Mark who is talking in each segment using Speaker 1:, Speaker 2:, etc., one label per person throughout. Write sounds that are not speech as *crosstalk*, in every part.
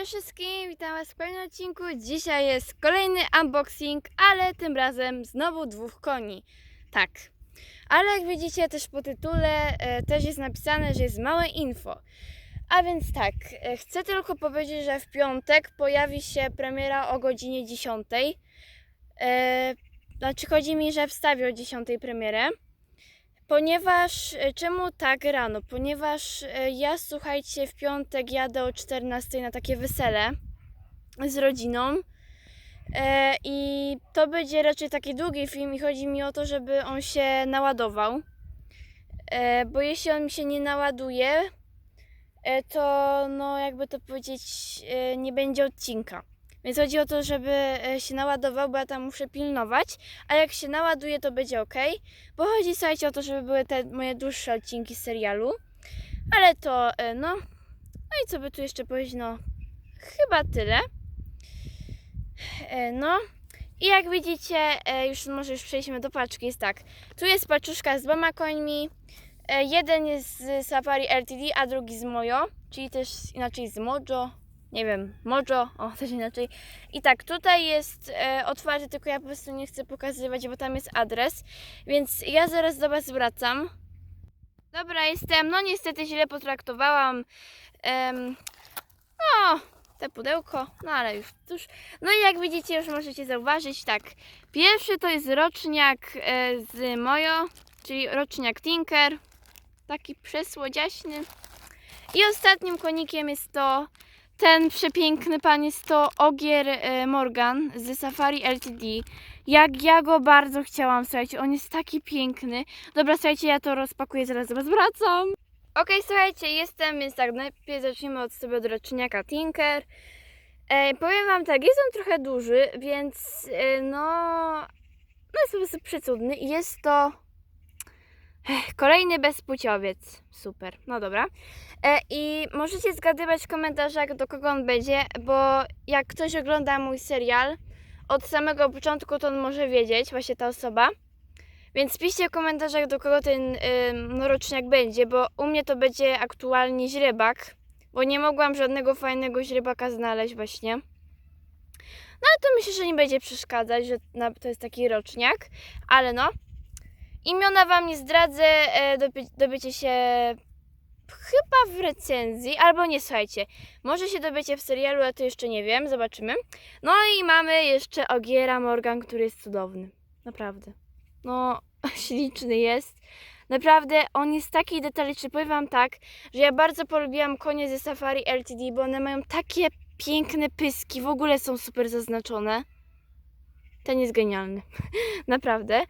Speaker 1: Cześć wszystkim, witam Was w kolejnym odcinku. Dzisiaj jest kolejny unboxing, ale tym razem znowu dwóch koni. Tak. Ale jak widzicie też po tytule e, też jest napisane, że jest małe info. A więc tak, e, chcę tylko powiedzieć, że w piątek pojawi się premiera o godzinie 10. E, znaczy chodzi mi, że wstawię o 10 premierę. Ponieważ, e, czemu tak rano? Ponieważ e, ja, słuchajcie, w piątek jadę o 14 na takie wesele z rodziną. E, I to będzie raczej taki długi film i chodzi mi o to, żeby on się naładował. Bo jeśli on mi się nie naładuje, to no jakby to powiedzieć, nie będzie odcinka. Więc chodzi o to, żeby e, się naładował, bo ja tam muszę pilnować, a jak się naładuje, to będzie ok. Bo chodzi, słuchajcie, o to, żeby były te moje dłuższe odcinki serialu. Ale to, e, no. No i co by tu jeszcze powiedzieć, no. Chyba tyle. E, No. I jak widzicie, już może już przejdźmy do paczki, jest tak. Tu jest paczuszka z dwoma końmi. Jeden jest z Safari LTD, a drugi z Mojo, czyli też inaczej z Mojo. Nie wiem, Mojo, o *laughs* też inaczej. I tak, tutaj jest e, otwarty, tylko ja po prostu nie chcę pokazywać, bo tam jest adres. Więc ja zaraz do Was wracam. Dobra, jestem. No niestety źle potraktowałam. Em, no, te pudełko, no ale już, już. No i jak widzicie, już możecie zauważyć, tak. Pierwszy to jest roczniak e, z Mojo, czyli roczniak Tinker. Taki przesłodziaśny. I ostatnim konikiem jest to ten przepiękny pan jest to Ogier e, Morgan z Safari LTD. Jak ja go bardzo chciałam, słuchajcie, on jest taki piękny. Dobra, słuchajcie, ja to rozpakuję, zaraz was wracam. Okej, słuchajcie, jestem, więc tak, najpierw zacznijmy od sobie od roczniaka Tinker. E, powiem wam tak, jest on trochę duży, więc e, no, no jest po prostu przecudny jest to kolejny bezpłciowiec. Super, no dobra. E, I możecie zgadywać w komentarzach, do kogo on będzie, bo jak ktoś ogląda mój serial od samego początku, to on może wiedzieć, właśnie ta osoba. Więc piszcie w komentarzach, do kogo ten ym, roczniak będzie, bo u mnie to będzie aktualnie źrebak, bo nie mogłam żadnego fajnego źrebaka znaleźć właśnie. No ale to myślę, że nie będzie przeszkadzać, że to jest taki roczniak, ale no. Imiona Wam nie zdradzę, e, doby, dobycie się chyba w recenzji, albo nie, słuchajcie, może się dobycie w serialu, ale to jeszcze nie wiem, zobaczymy. No i mamy jeszcze Ogiera Morgan, który jest cudowny, naprawdę. No, *laughs* śliczny jest. Naprawdę, on jest taki detaliczny. Powiem Wam tak, że ja bardzo polubiłam konie ze Safari LTD, bo one mają takie piękne pyski, w ogóle są super zaznaczone. Ten jest genialny, *laughs* naprawdę.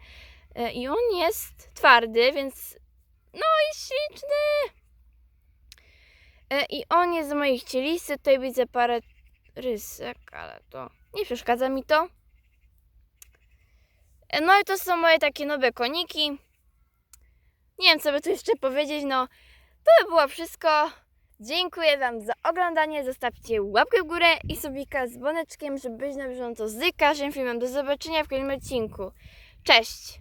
Speaker 1: E, I on jest twardy, więc no jest śliczny. E, I on jest z moich cielisty. Tutaj widzę parę rysek, ale to nie przeszkadza mi to. E, No i to są moje takie nowe koniki. Nie wiem, co by tu jeszcze powiedzieć. No, to by było wszystko. Dziękuję Wam za oglądanie. Zostawcie łapkę w górę i subika z dzwoneczkiem, żeby być na bieżąco z każdym filmem. Do zobaczenia w kolejnym odcinku. Cześć!